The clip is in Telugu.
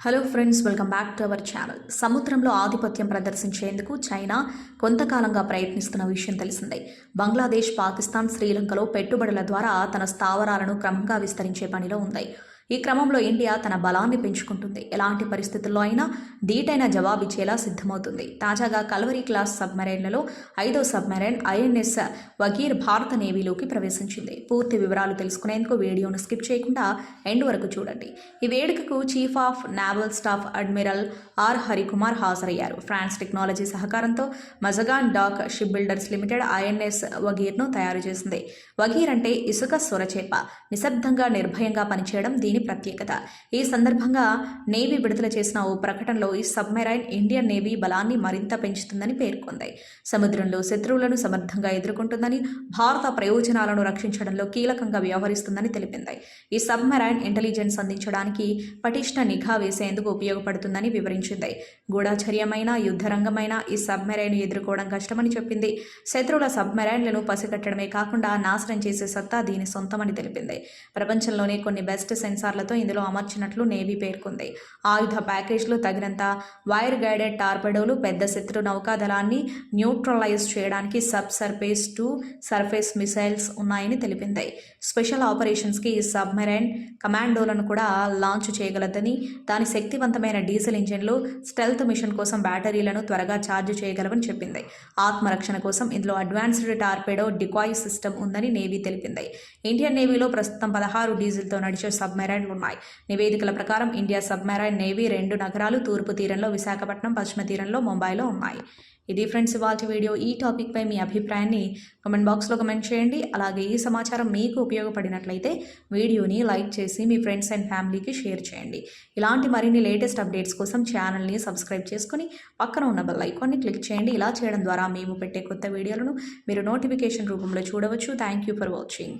Hello friends welcome back to our channel సముద్రంలో ఆధిపత్యం ప్రదర్శించేందుకు చైనా కొంతకాలంగా ప్రయత్నిస్తున్న విషయం తెలిసిందే. బంగ్లాదేశ్ పాకిస్తాన్ శ్రీలంకలో పెట్టుబడుల ద్వారా తన స్థావరాలను క్రమంగా విస్తరించే పనిలో ఉంది. ఈ క్రమంలో ఇండియా తన బలాన్ని పెంచుకుంటుంది. ఎలాంటి పరిస్థితుల్లో అయినా ధీటైన జవాబిచ్చేలా సిద్ధమవుతుంది. తాజాగా కల్వరీ క్లాస్ సబ్మెరైన్లలో ఐదో సబ్మెరైన్ ఐఎన్ఎస్ వగీర్ భారత నేవీలోకి ప్రవేశించింది. పూర్తి వివరాలు తెలుసుకునేందుకు వీడియోను స్కిప్ చేయకుండా ఎండ్ వరకు చూడండి. ఈ వేడుకకు chief of naval staff admiral R Harikumar హాజరయ్యారు. ఫ్రాన్స్ టెక్నాలజీ సహకారంతో Mazagon dock ship builders limited INS వగీర్ను తయారు చేసింది. వగీర్ అంటే ఇసుక సొరచేప నిశ్శబ్దంగా నిర్భయంగా పనిచేయడం దీని ప్రత్యేకత. ఈ సందర్భంగా నేవీ విడుదల చేసిన ఓ ప్రకటనలో ఈ సబ్మెరైన్ ఇండియన్ నేవీ బలాన్ని మరింత పెంచుతుందని పేర్కొంది. సముద్రంలో శత్రువులను సమర్థంగా ఎదుర్కొంటుందని భారత ప్రయోజనాలను రక్షించడంలో కీలకంగా వ్యవహరిస్తుందని తెలిపింది. ఈ సబ్మెరైన్ ఇంటెలిజెన్స్ అందించడానికి పటిష్ట నిఘా వేసేందుకు ఉపయోగపడుతుందని వివరించింది. గూఢచర్యమైన యుద్ధరంగమైన ఈ సబ్మెరైన్ ఎదుర్కోవడం కష్టమని చెప్పింది. శత్రువుల సబ్మెరైన్లను పసిగట్టడమే కాకుండా నాశనం చేసే సత్తా దీని సొంతమని తెలిపింది. ప్రపంచంలోనే కొన్ని బెస్ట్ సెన్సార్ సెన్సార్లతో ఇందులో అమర్చినట్లు నేవీ పేర్కొంది. ఆయుధ ప్యాకేజ్లో తగినంత వైర్ గైడెడ్ టార్పెడోలు పెద్ద శత్రు నౌకాదళాన్ని న్యూట్రలైజ్ చేయడానికి sub surface to surface missiles ఉన్నాయని తెలిపింది. స్పెషల్ ఆపరేషన్స్కి ఈ సబ్మెరైన్ కమాండోలను కూడా లాంచ్ చేయగలదని దాని శక్తివంతమైన డీజిల్ ఇంజిన్లు స్టెల్త్ మిషన్ కోసం బ్యాటరీలను త్వరగా ఛార్జ్ చేయగలవని చెప్పింది. ఆత్మరక్షణ కోసం ఇందులో అడ్వాన్స్డ్ టార్పెడో డికాయ్ సిస్టమ్ ఉందని నేవీ తెలిపింది. ఇండియన్ నేవీలో ప్రస్తుతం పదహారు డీజిల్తో నడిచే సబ్మెరైన్లు ఉన్నాయి. నివేదికల ప్రకారం ఇండియా సబ్మెరైన్ నేవీ రెండు నగరాలు తూర్పు తీరంలో విశాఖపట్నం పశ్చిమ తీరంలో ముంబైలో ఉన్నాయి. ఇది ఫ్రెండ్స్ ఇవాళ వీడియో. ఈ టాపిక్పై మీ అభిప్రాయాన్ని కమెంట్ బాక్స్లో కమెంట్ చేయండి. అలాగే ఈ సమాచారం మీకు ఉపయోగపడినట్లయితే వీడియోని లైక్ చేసి మీ ఫ్రెండ్స్ అండ్ ఫ్యామిలీకి షేర్ చేయండి. ఇలాంటి మరిన్ని లేటెస్ట్ అప్డేట్స్ కోసం ఛానల్ని సబ్స్క్రైబ్ చేసుకుని పక్కన ఉన్న బెల్ ఐకాన్ని క్లిక్ చేయండి. ఇలా చేయడం ద్వారా మేము పెట్టే కొత్త వీడియోలను మీరు నోటిఫికేషన్ రూపంలో చూడవచ్చు. Thank you for watching.